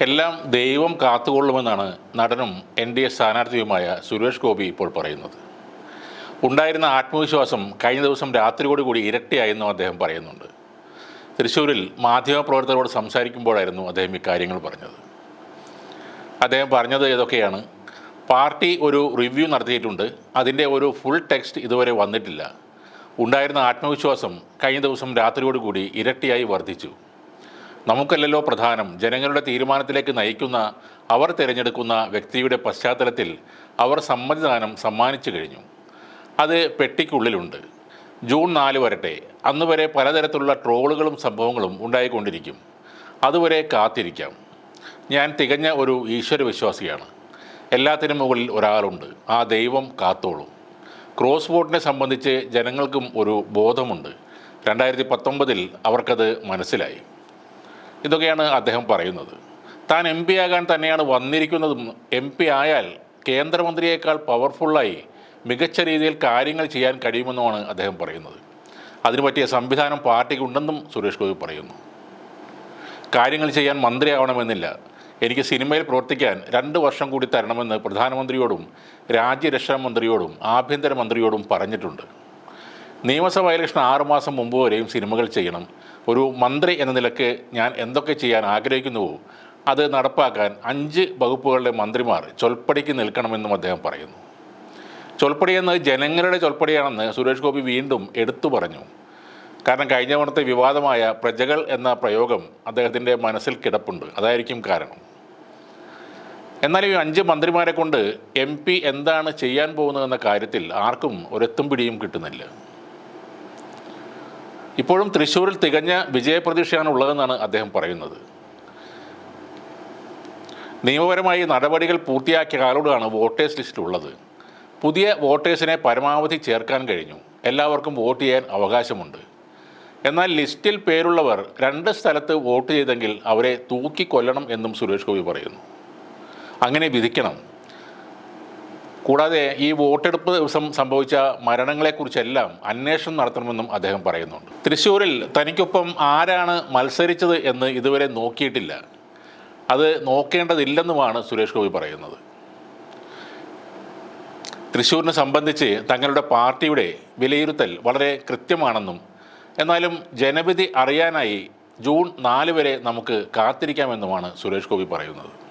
എല്ലാം ദൈവം കാത്തുകൊള്ളുമെന്നാണ് നടനും എൻ ഡി എ സ്ഥാനാർത്ഥിയുമായ സുരേഷ് ഗോപി ഇപ്പോൾ പറയുന്നത്. ഉണ്ടായിരുന്ന ആത്മവിശ്വാസം കഴിഞ്ഞ ദിവസം രാത്രിയോടുകൂടി ഇരട്ടിയായെന്നും അദ്ദേഹം പറയുന്നുണ്ട്. തൃശ്ശൂരിൽ മാധ്യമപ്രവർത്തകരോട് സംസാരിക്കുമ്പോഴായിരുന്നു അദ്ദേഹം ഇക്കാര്യങ്ങൾ പറഞ്ഞത്. അദ്ദേഹം പറഞ്ഞത് ഏതൊക്കെയാണ്? പാർട്ടി ഒരു റിവ്യൂ നടത്തിയിട്ടുണ്ട്. അതിന്റെ ഒരു ഫുൾ ടെക്സ്റ്റ് ഇതുവരെ വന്നിട്ടില്ല. ഉണ്ടായിരുന്ന ആത്മവിശ്വാസം കഴിഞ്ഞ ദിവസം രാത്രിയോടുകൂടി ഇരട്ടിയായി വർദ്ധിച്ചു. നമുക്കല്ലല്ലോ പ്രധാനം. ജനങ്ങളുടെ തീരുമാനത്തിലേക്ക് നയിക്കുന്ന അവർ തിരഞ്ഞെടുക്കുന്ന വ്യക്തിയുടെ പശ്ചാത്തലത്തിൽ അവർ സമ്മതിദാനം സമ്മാനിച്ചു കഴിഞ്ഞു. അത് പെട്ടിക്കുള്ളിലുണ്ട്. ജൂൺ നാല് വരട്ടെ. അന്ന് വരെ പലതരത്തിലുള്ള ട്രോളുകളും സംഭവങ്ങളും ഉണ്ടായിക്കൊണ്ടിരിക്കും. അതുവരെ കാത്തിരിക്കാം. ഞാൻ തികഞ്ഞ ഒരു ഈശ്വരവിശ്വാസിയാണ്. എല്ലാത്തിനും മുകളിൽ ഒരാളുണ്ട്. ആ ദൈവം കാത്തോളും. ക്രോസ് വോട്ടിനെ സംബന്ധിച്ച് ജനങ്ങൾക്കും ഒരു ബോധമുണ്ട്. രണ്ടായിരത്തി പത്തൊമ്പതിൽ അവർക്കത് മനസ്സിലായി. ഇതൊക്കെയാണ് അദ്ദേഹം പറയുന്നത്. താൻ എം പി ആകാൻ തന്നെയാണ് വന്നിരിക്കുന്നതും എം പി ആയാൽ കേന്ദ്രമന്ത്രിയേക്കാൾ പവർഫുള്ളായി മികച്ച രീതിയിൽ കാര്യങ്ങൾ ചെയ്യാൻ കഴിയുമെന്നുമാണ് അദ്ദേഹം പറയുന്നത്. അതിനു പറ്റിയ സംവിധാനം പാർട്ടിക്കുണ്ടെന്നും സുരേഷ് ഗോപി പറയുന്നു. കാര്യങ്ങൾ ചെയ്യാൻ മന്ത്രിയാവണമെന്നില്ല. എനിക്ക് സിനിമയിൽ പ്രവർത്തിക്കാൻ രണ്ട് വർഷം കൂടി തരണമെന്ന് പ്രധാനമന്ത്രിയോടും രാജ്യരക്ഷാ മന്ത്രിയോടും ആഭ്യന്തരമന്ത്രിയോടും പറഞ്ഞിട്ടുണ്ട്. നിയമസഭാ ഇലക്ഷൻ ആറുമാസം മുമ്പ് വരെയും സിനിമകൾ ചെയ്യണം. ഒരു മന്ത്രി എന്ന നിലയ്ക്ക് ഞാൻ എന്തൊക്കെ ചെയ്യാൻ ആഗ്രഹിക്കുന്നുവോ അത് നടപ്പാക്കാൻ അഞ്ച് വകുപ്പുകളിലെ മന്ത്രിമാർ ചൊൽപ്പടിക്ക് നിൽക്കണമെന്നും അദ്ദേഹം പറയുന്നു. ചൊൽപ്പടി എന്നത് ജനങ്ങളുടെ ചൊൽപ്പടിയാണെന്ന് സുരേഷ് ഗോപി വീണ്ടും എടുത്തു പറഞ്ഞു. കാരണം കഴിഞ്ഞ തവണത്തെ വിവാദമായ പ്രജകൾ എന്ന പ്രയോഗം അദ്ദേഹത്തിന്റെ മനസ്സിൽ കിടപ്പുണ്ട്. അതായിരിക്കും കാരണം. എന്നാൽ ഈ അഞ്ച് മന്ത്രിമാരെ കൊണ്ട് എം പി എന്താണ് ചെയ്യാൻ പോകുന്നതെന്ന കാര്യത്തിൽ ആർക്കും ഒരെത്തും പിടിയും കിട്ടുന്നില്ല. ഇപ്പോഴും തൃശ്ശൂരിൽ തികഞ്ഞ വിജയപ്രതീക്ഷയാണ് ഉള്ളതെന്നാണ് അദ്ദേഹം പറയുന്നത്. നിയമപരമായി നടപടികൾ പൂർത്തിയാക്കിയ ആളോടാണ് വോട്ടേഴ്സ് ലിസ്റ്റിലുള്ളത്. പുതിയ വോട്ടേഴ്സിനെ പരമാവധി ചേർക്കാൻ കഴിഞ്ഞു. എല്ലാവർക്കും വോട്ട് ചെയ്യാൻ അവകാശമുണ്ട്. എന്നാൽ ലിസ്റ്റിൽ പേരുള്ളവർ രണ്ട് സ്ഥലത്ത് വോട്ട് ചെയ്തെങ്കിൽ അവരെ തൂക്കിക്കൊല്ലണം എന്നും സുരേഷ് ഗോപി പറയുന്നു. അങ്ങനെ വിധിക്കണം. കൂടാതെ ഈ വോട്ടെടുപ്പ് ദിവസം സംഭവിച്ച മരണങ്ങളെക്കുറിച്ചെല്ലാം അന്വേഷണം നടത്തണമെന്നും അദ്ദേഹം പറയുന്നുണ്ട്. തൃശ്ശൂരിൽ തനിക്കൊപ്പം ആരാണ് മത്സരിച്ചത് എന്ന് ഇതുവരെ നോക്കിയിട്ടില്ല. അത് നോക്കേണ്ടതില്ലെന്നുമാണ് സുരേഷ് ഗോപി പറയുന്നത്. തൃശ്ശൂരിനെ സംബന്ധിച്ച് തങ്ങളുടെ പാർട്ടിയുടെ വിലയിരുത്തൽ വളരെ കൃത്യമാണെന്നും എന്നാലും ജനവിധി അറിയാനായി ജൂൺ നാല് വരെ നമുക്ക് കാത്തിരിക്കാമെന്നുമാണ് സുരേഷ് ഗോപി പറയുന്നത്.